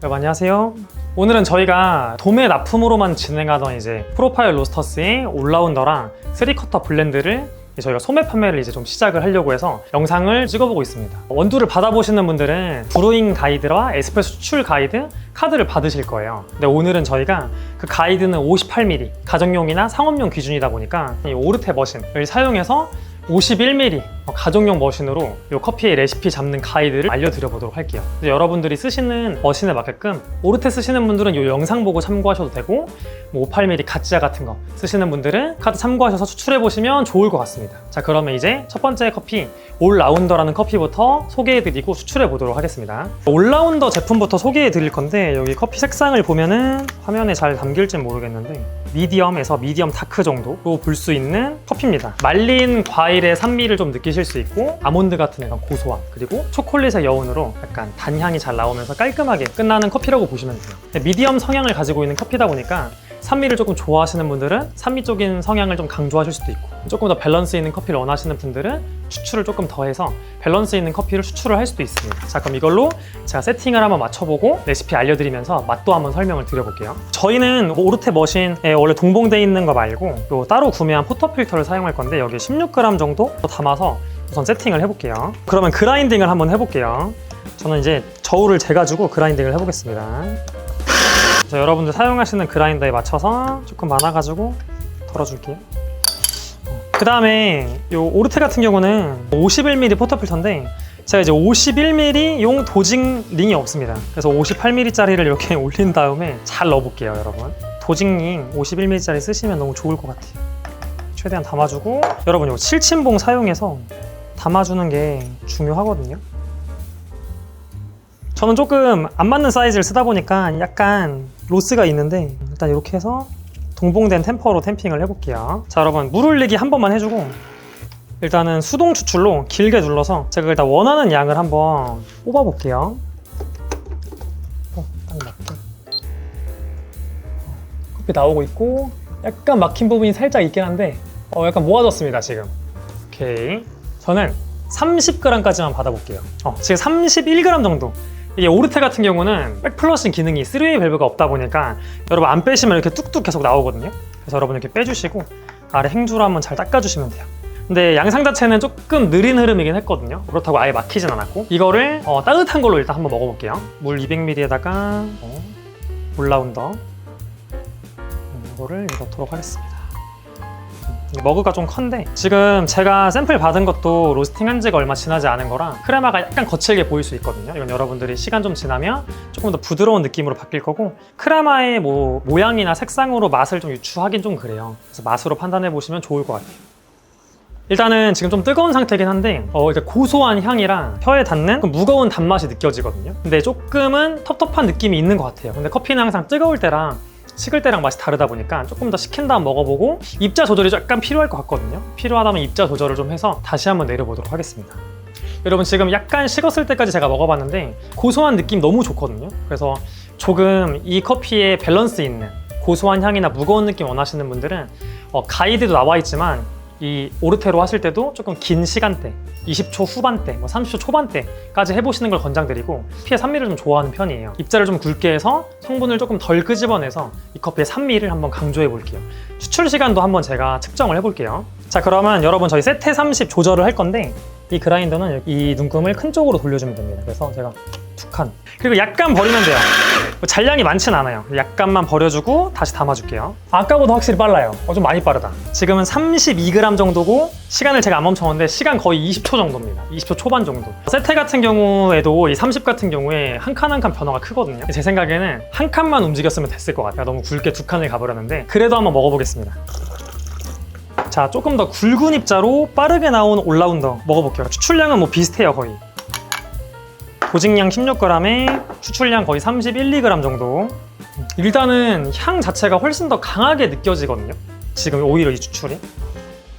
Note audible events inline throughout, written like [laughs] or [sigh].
여러분 안녕하세요. 오늘은 저희가 도매 납품으로만 진행하던 이제 프로파일 로스터스의 올라운더랑 3커터 블렌드를 저희가 소매 판매를 이제 좀 시작을 하려고 해서 영상을 찍어보고 있습니다. 원두를 받아보시는 분들은 브루잉 가이드와 에스프레소 추출 가이드 카드를 받으실 거예요. 근데 오늘은 저희가 그 가이드는 58mm 가정용이나 상업용 기준이다 보니까 이 오르테 머신을 사용해서 51mm 가정용 머신으로 이 커피의 레시피 잡는 가이드를 알려드려 보도록 할게요. 여러분들이 쓰시는 머신에 맞게끔 오르테 쓰시는 분들은 이 영상 보고 참고하셔도 되고 뭐 58mm 가짜 같은 거 쓰시는 분들은 카드 참고하셔서 추출해 보시면 좋을 것 같습니다. 자 그러면 이제 첫 번째 커피 올라운더라는 커피부터 소개해 드리고 추출해 보도록 하겠습니다. 올라운더 제품부터 소개해 드릴 건데 여기 커피 색상을 보면은 화면에 잘 담길지 모르겠는데 미디엄에서 미디엄 다크 정도로 볼 수 있는 커피입니다. 말린 과일 의 산미를 좀 느끼실 수 있고 아몬드 같은 약간 고소함 그리고 초콜릿의 여운으로 약간 단향이 잘 나오면서 깔끔하게 끝나는 커피라고 보시면 돼요. 미디엄 성향을 가지고 있는 커피다 보니까 산미를 조금 좋아하시는 분들은 산미 쪽인 성향을 좀 강조하실 수도 있고 조금 더 밸런스 있는 커피를 원하시는 분들은 추출을 조금 더해서 밸런스 있는 커피를 추출을 할 수도 있습니다. 자 그럼 이걸로 제가 세팅을 한번 맞춰보고 레시피 알려드리면서 맛도 한번 설명을 드려볼게요. 저희는 오르테 머신에 원래 동봉돼 있는 거 말고 요 따로 구매한 포터 필터를 사용할 건데 여기 16g 정도 담아서 우선 세팅을 해볼게요. 그러면 그라인딩을 한번 해볼게요. 저는 이제 저울을 재가지고 그라인딩을 해보겠습니다. 자, 여러분들 사용하시는 그라인더에 맞춰서 조금 많아가지고 덜어줄게요. 그 다음에 요 오르테 같은 경우는 51mm 포터필터인데 제가 이제 51mm 용 도징 링이 없습니다. 그래서 58mm짜리를 이렇게 [laughs] 올린 다음에 잘 넣어볼게요, 여러분. 도징 링 51mm짜리 쓰시면 너무 좋을 것 같아요. 최대한 담아주고 여러분 요 7침봉 사용해서 담아주는 게 중요하거든요. 저는 조금 안 맞는 사이즈를 쓰다 보니까 약간 로스가 있는데 일단 이렇게 해서 동봉된 템퍼로 템핑을 해볼게요. 자 여러분 물 흘리기 한 번만 해주고 일단은 수동 추출로 길게 눌러서 제가 일단 원하는 양을 한번 뽑아볼게요. 어, 딱 맞게. 커피 나오고 있고 약간 막힌 부분이 살짝 있긴 한데 어, 약간 모아졌습니다 지금. 오케이. 저는 30g까지만 받아볼게요. 어, 지금 31g 정도. 이게 오르테 같은 경우는 백플러싱 기능이 3웨이 밸브가 없다 보니까 여러분 안 빼시면 이렇게 뚝뚝 계속 나오거든요. 그래서 여러분 이렇게 빼주시고 아래 행주로 한번 잘 닦아주시면 돼요. 근데 양상 자체는 조금 느린 흐름이긴 했거든요. 그렇다고 아예 막히진 않았고 이거를 어, 따뜻한 걸로 일단 한번 먹어볼게요. 물 200ml에다가 어, 올라운더 음, 이거를 넣도록 하겠습니다. 이 머그가 좀 큰데 지금 제가 샘플 받은 것도 로스팅 한 지가 얼마 지나지 않은 거라 크레마가 약간 거칠게 보일 수 있거든요. 이건 여러분들이 시간 좀 지나면 조금 더 부드러운 느낌으로 바뀔 거고 크레마의 뭐 모양이나 색상으로 맛을 좀 유추하긴 좀 그래요. 그래서 맛으로 판단해 보시면 좋을 것 같아요. 일단은 지금 좀 뜨거운 상태긴 한데 어, 이렇게 고소한 향이랑 혀에 닿는 그 무거운 단맛이 느껴지거든요. 근데 조금은 텁텁한 느낌이 있는 것 같아요. 근데 커피는 항상 뜨거울 때랑 식을 때랑 맛이 다르다 보니까 조금 더 식힌 다음 먹어보고 입자 조절이 약간 필요할 것 같거든요. 필요하다면 입자 조절을 좀 해서 다시 한번 내려보도록 하겠습니다. 여러분 지금 약간 식었을 때까지 제가 먹어봤는데 고소한 느낌 너무 좋거든요. 그래서 조금 이 커피에 밸런스 있는 고소한 향이나 무거운 느낌 원하시는 분들은 어, 가이드도 나와 있지만 이 오르테로 하실 때도 조금 긴 시간대 20초 후반대, 뭐 30초 초반대까지 해보시는 걸 권장드리고 피의 산미를 좀 좋아하는 편이에요. 입자를 좀 굵게 해서 성분을 조금 덜 끄집어내서 이 커피의 산미를 한번 강조해 볼게요. 추출 시간도 한번 제가 측정을 해 볼게요. 자 그러면 여러분 저희 세트 30 조절을 할 건데 이 그라인더는 이 눈금을 큰 쪽으로 돌려주면 됩니다. 그래서 제가 두 칸. 그리고 약간 버리면 돼요. 뭐 잔량이 많진 않아요. 약간만 버려주고 다시 담아줄게요. 아까보다 확실히 빨라요. 어, 좀 많이 빠르다. 지금은 32g 정도고 시간을 제가 안 멈췄는데 시간 거의 20초 정도입니다. 20초 초반 정도. 세트 같은 경우에도 이 30 같은 경우에 한 칸 한 칸 변화가 크거든요. 제 생각에는 한 칸만 움직였으면 됐을 것 같아요. 너무 굵게 두 칸을 가버렸는데 그래도 한번 먹어보겠습니다. 자, 조금 더 굵은 입자로 빠르게 나온 올라운더 먹어볼게요. 추출량은 뭐 비슷해요, 거의. 보직량 16g에 추출량 거의 31, 2g 정도. 일단은 향 자체가 훨씬 더 강하게 느껴지거든요. 지금 오히려 이 추출이.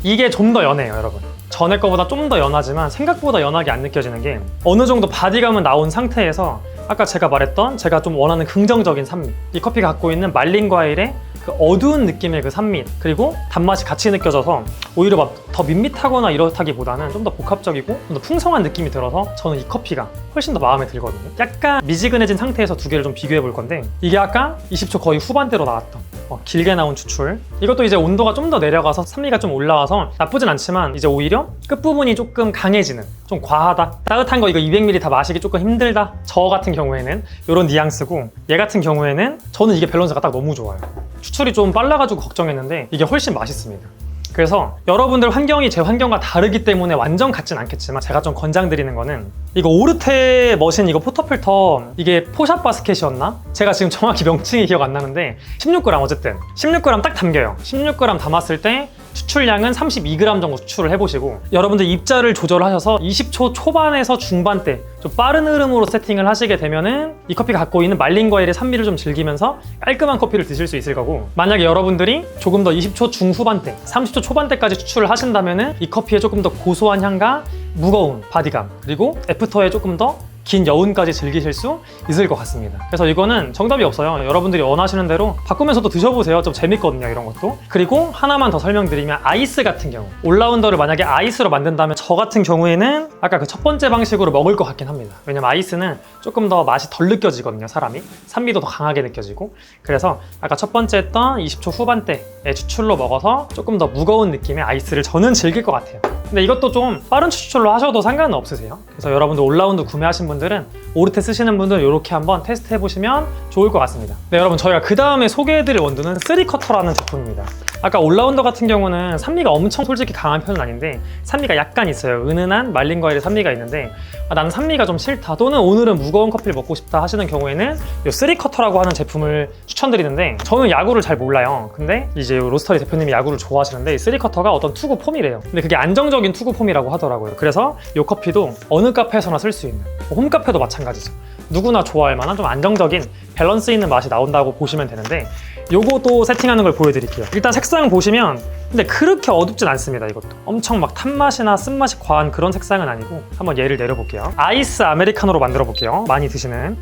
이게 좀 더 연해요, 여러분. 전에 거보다 좀 더 연하지만 생각보다 연하게 안 느껴지는 게 어느 정도 바디감은 나온 상태에서 아까 제가 말했던 제가 좀 원하는 긍정적인 산미 이 커피가 갖고 있는 말린 과일의 그 어두운 느낌의 그 산미 그리고 단맛이 같이 느껴져서 오히려 막 더 밋밋하거나 이렇다기보다는 좀 더 복합적이고 좀 더 풍성한 느낌이 들어서 저는 이 커피가 훨씬 더 마음에 들거든요. 약간 미지근해진 상태에서 두 개를 좀 비교해 볼 건데 이게 아까 20초 거의 후반대로 나왔던 어, 길게 나온 추출. 이것도 이제 온도가 좀 더 내려가서 산미가 좀 올라와서 나쁘진 않지만 이제 오히려 끝부분이 조금 강해지는 좀 과하다 따뜻한 거 이거 200ml 다 마시기 조금 힘들다 저 같은 경우에는 이런 뉘앙스고 얘 같은 경우에는 저는 이게 밸런스가 딱 너무 좋아요. 추출이 좀 빨라가지고 걱정했는데 이게 훨씬 맛있습니다 그래서 여러분들 환경이 제 환경과 다르기 때문에 완전 같진 않겠지만 제가 좀 권장드리는 거는 이거 오르테 머신 이거 포터필터 이게 포샵 바스켓이었나? 제가 지금 정확히 명칭이 기억 안 나는데 16g 어쨌든 16g 딱 담겨요 16g 담았을 때 추출량은 32g 정도 추출을 해보시고 여러분들 입자를 조절하셔서 20초 초반에서 중반대 좀 빠른 흐름으로 세팅을 하시게 되면은 이 커피가 갖고 있는 말린 과일의 산미를 좀 즐기면서 깔끔한 커피를 드실 수 있을 거고 만약에 여러분들이 조금 더 20초 중후반대 30초 초반대까지 추출을 하신다면은 이 커피에 조금 더 고소한 향과 무거운 바디감 그리고 애프터에 조금 더 긴 여운까지 즐기실 수 있을 것 같습니다. 그래서 이거는 정답이 없어요. 여러분들이 원하시는 대로 바꾸면서도 드셔보세요. 좀 재밌거든요, 이런 것도. 그리고 하나만 더 설명드리면 아이스 같은 경우 올라운더를 만약에 아이스로 만든다면 저 같은 경우에는 아까 그 첫 번째 방식으로 먹을 것 같긴 합니다. 왜냐면 아이스는 조금 더 맛이 덜 느껴지거든요, 사람이. 산미도 더 강하게 느껴지고. 그래서 아까 첫 번째 했던 20초 후반대의 추출로 먹어서 조금 더 무거운 느낌의 아이스를 저는 즐길 것 같아요. 근데 이것도 좀 빠른 추출로 하셔도 상관은 없으세요. 그래서 여러분들 올라운드 구매하신 분들 은 오르테 쓰시는 분들 이렇게 한번 테스트 해보시면 좋을 것 같습니다. 네, 여러분 저희가 그 다음에 소개해드릴 원두는 쓰리커터라는 제품입니다. 아까 올라운더 같은 경우는 산미가 엄청 솔직히 강한 편은 아닌데 산미가 약간 있어요. 은은한 말린 과일의 산미가 있는데 아, 나는 산미가 좀 싫다 또는 오늘은 무거운 커피를 먹고 싶다 하시는 경우에는 이 쓰리커터라고 하는 제품을 추천드리는데 저는 야구를 잘 몰라요. 근데 이제 요 로스터리 대표님이 야구를 좋아하시는데 이 쓰리커터가 어떤 투구 폼이래요. 근데 그게 안정적인 투구 폼이라고 하더라고요. 그래서 이 커피도 어느 카페에서나 쓸 수 있는 뭐 홈카페도 마찬가지죠. 누구나 좋아할 만한 좀 안정적인 밸런스 있는 맛이 나온다고 보시면 되는데 요것도 세팅하는 걸 보여드릴게요. 일단 색상 보시면 근데 그렇게 어둡진 않습니다. 이것도 엄청 막 탄맛이나 쓴맛이 과한 그런 색상은 아니고 한번 얘를 내려볼게요. 아이스 아메리카노로 만들어 볼게요. 많이 드시는.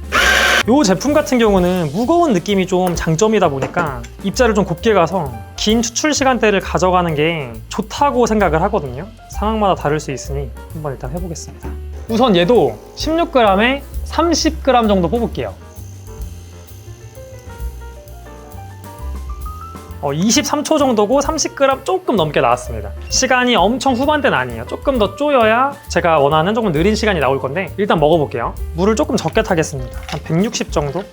이 제품 같은 경우는 무거운 느낌이 좀 장점이다 보니까 입자를 좀 곱게 가서 긴 추출 시간대를 가져가는 게 좋다고 생각을 하거든요. 상황마다 다를 수 있으니 한번 일단 해보겠습니다. 우선 얘도 16g에 30g 정도 뽑을게요. 어, 23초 정도고 30g 조금 넘게 나왔습니다. 시간이 엄청 후반대는 아니에요. 조금 더 쪼여야 제가 원하는 조금 느린 시간이 나올 건데 일단 먹어볼게요. 물을 조금 적게 타겠습니다. 한 160 정도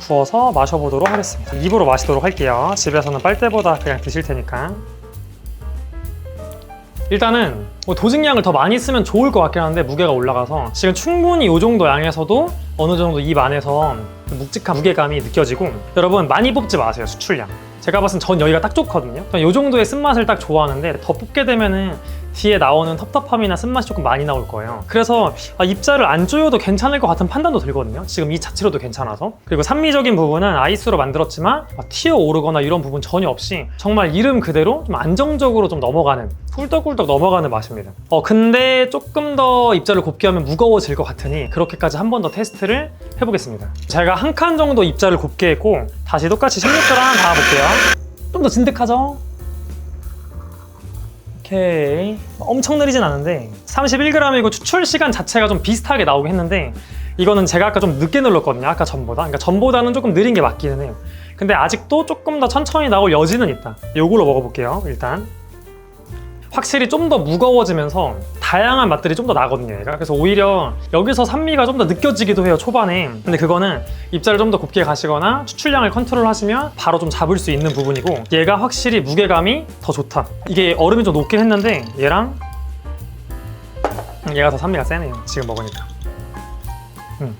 부어서 마셔보도록 하겠습니다. 입으로 마시도록 할게요. 집에서는 빨대보다 그냥 드실 테니까. 일단은 뭐 도직량을 더 많이 쓰면 좋을 것 같긴 한데 무게가 올라가서 지금 충분히 이 정도 양에서도 어느 정도 입 안에서 묵직한 무게감이 느껴지고 여러분 많이 뽑지 마세요 수출량 제가 봤을 땐 전 여기가 딱 좋거든요. 이 정도의 쓴맛을 딱 좋아하는데 더 뽑게 되면은 뒤에 나오는 텁텁함이나 쓴맛이 조금 많이 나올 거예요. 그래서 아, 입자를 안 조여도 괜찮을 것 같은 판단도 들거든요. 지금 이 자체로도 괜찮아서. 그리고 산미적인 부분은 아이스로 만들었지만 막 튀어 오르거나 이런 부분 전혀 없이 정말 이름 그대로 좀 안정적으로 좀 넘어가는 꿀떡꿀떡 넘어가는 맛입니다. 어 근데 조금 더 입자를 곱게 하면 무거워질 것 같으니 그렇게까지 한 번 더 테스트를 해보겠습니다. 제가 한 칸 정도 입자를 곱게 했고 다시 똑같이 16g 담아볼게요. 좀 더 진득하죠? 오케이. 엄청 느리진 않은데 31g이고 추출 시간 자체가 좀 비슷하게 나오긴 했는데 이거는 제가 아까 좀 늦게 눌렀거든요 아까 전보다. 그러니까 전보다는 조금 느린 게 맞기는 해요. 근데 아직도 조금 더 천천히 나올 여지는 있다. 요걸로 먹어볼게요 일단 확실히 좀 더 무거워지면서 다양한 맛들이 좀 더 나거든요 얘가. 그래서 오히려 여기서 산미가 좀 더 느껴지기도 해요 초반에. 근데 그거는 입자를 좀 더 곱게 가시거나 추출량을 컨트롤 하시면 바로 좀 잡을 수 있는 부분이고 얘가 확실히 무게감이 더 좋다. 이게 얼음이 좀 높긴 했는데 얘랑 음, 얘가 더 산미가 세네요 지금 먹으니까. 음.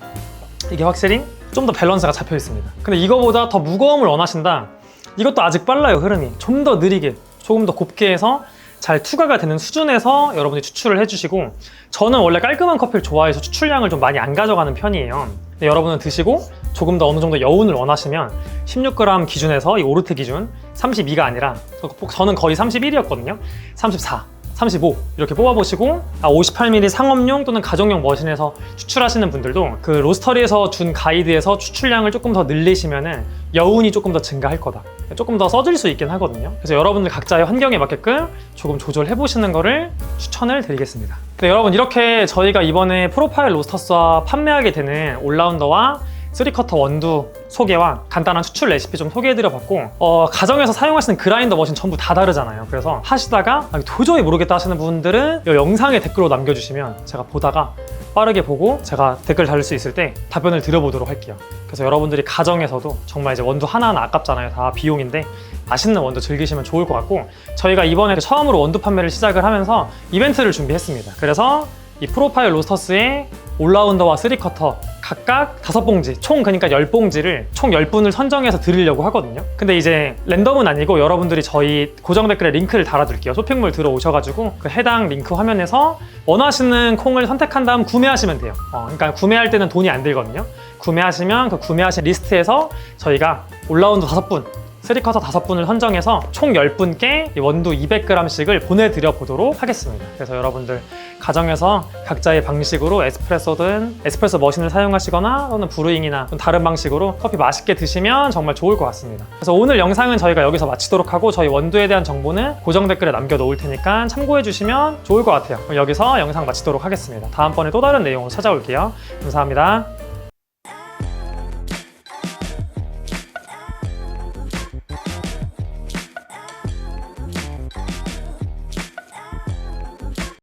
이게 확실히 좀 더 밸런스가 잡혀 있습니다. 근데 이거보다 더 무거움을 원하신다? 이것도 아직 빨라요 흐름이. 좀 더 느리게 조금 더 곱게 해서 잘 투과가 되는 수준에서 여러분이 추출을 해주시고 저는 원래 깔끔한 커피를 좋아해서 추출량을 좀 많이 안 가져가는 편이에요 근데 여러분은 드시고 조금 더 어느 정도 여운을 원하시면 16g 기준에서 이 오르테 기준 32가 아니라 저는 거의 31이었거든요 34 35 이렇게 뽑아보시고 아, 58mm 상업용 또는 가정용 머신에서 추출하시는 분들도 그 로스터리에서 준 가이드에서 추출량을 조금 더 늘리시면은 여운이 조금 더 증가할 거다. 조금 더 써질 수 있긴 하거든요. 그래서 여러분들 각자의 환경에 맞게끔 조금 조절해 보시는 거를 추천을 드리겠습니다. 네, 여러분 이렇게 저희가 이번에 프로파일 로스터스와 판매하게 되는 올라운더와 3커터 원두 소개와 간단한 추출 레시피 좀 소개해드려 봤고 어, 가정에서 사용하시는 그라인더 머신 전부 다 다르잖아요 그래서 하시다가 아, 도저히 모르겠다 하시는 분들은 이 영상에 댓글로 남겨주시면 제가 보다가 빠르게 보고 제가 댓글 달릴 수 있을 때 답변을 드려보도록 할게요. 그래서 여러분들이 가정에서도 정말 이제 원두 하나하나 아깝잖아요. 다 비용인데 맛있는 원두 즐기시면 좋을 것 같고 저희가 이번에 처음으로 원두 판매를 시작을 하면서 이벤트를 준비했습니다. 그래서 이 프로파일 로스터스의 올라운더와 3커터 각각 다섯 봉지, 총 그러니까 열 봉지를 총 10분을 선정해서 드리려고 하거든요. 근데 이제 랜덤은 아니고 여러분들이 저희 고정 댓글에 링크를 달아둘게요. 쇼핑몰 들어오셔가지고 그 해당 링크 화면에서 원하시는 콩을 선택한 다음 구매하시면 돼요. 어, 그러니까 구매할 때는 돈이 안 들거든요. 구매하시면 그 구매하신 리스트에서 저희가 올라운더 다섯 분 3커터 다섯 분을 선정해서 총 10분께 이 원두 200g씩을 보내드려 보도록 하겠습니다. 그래서 여러분들 가정에서 각자의 방식으로 에스프레소든 에스프레소 머신을 사용하시거나 또는 브루잉이나 좀 다른 방식으로 커피 맛있게 드시면 정말 좋을 것 같습니다. 그래서 오늘 영상은 저희가 여기서 마치도록 하고 저희 원두에 대한 정보는 고정 댓글에 남겨놓을 테니까 참고해 주시면 좋을 것 같아요. 여기서 영상 마치도록 하겠습니다. 다음번에 또 다른 내용으로 찾아올게요. 감사합니다.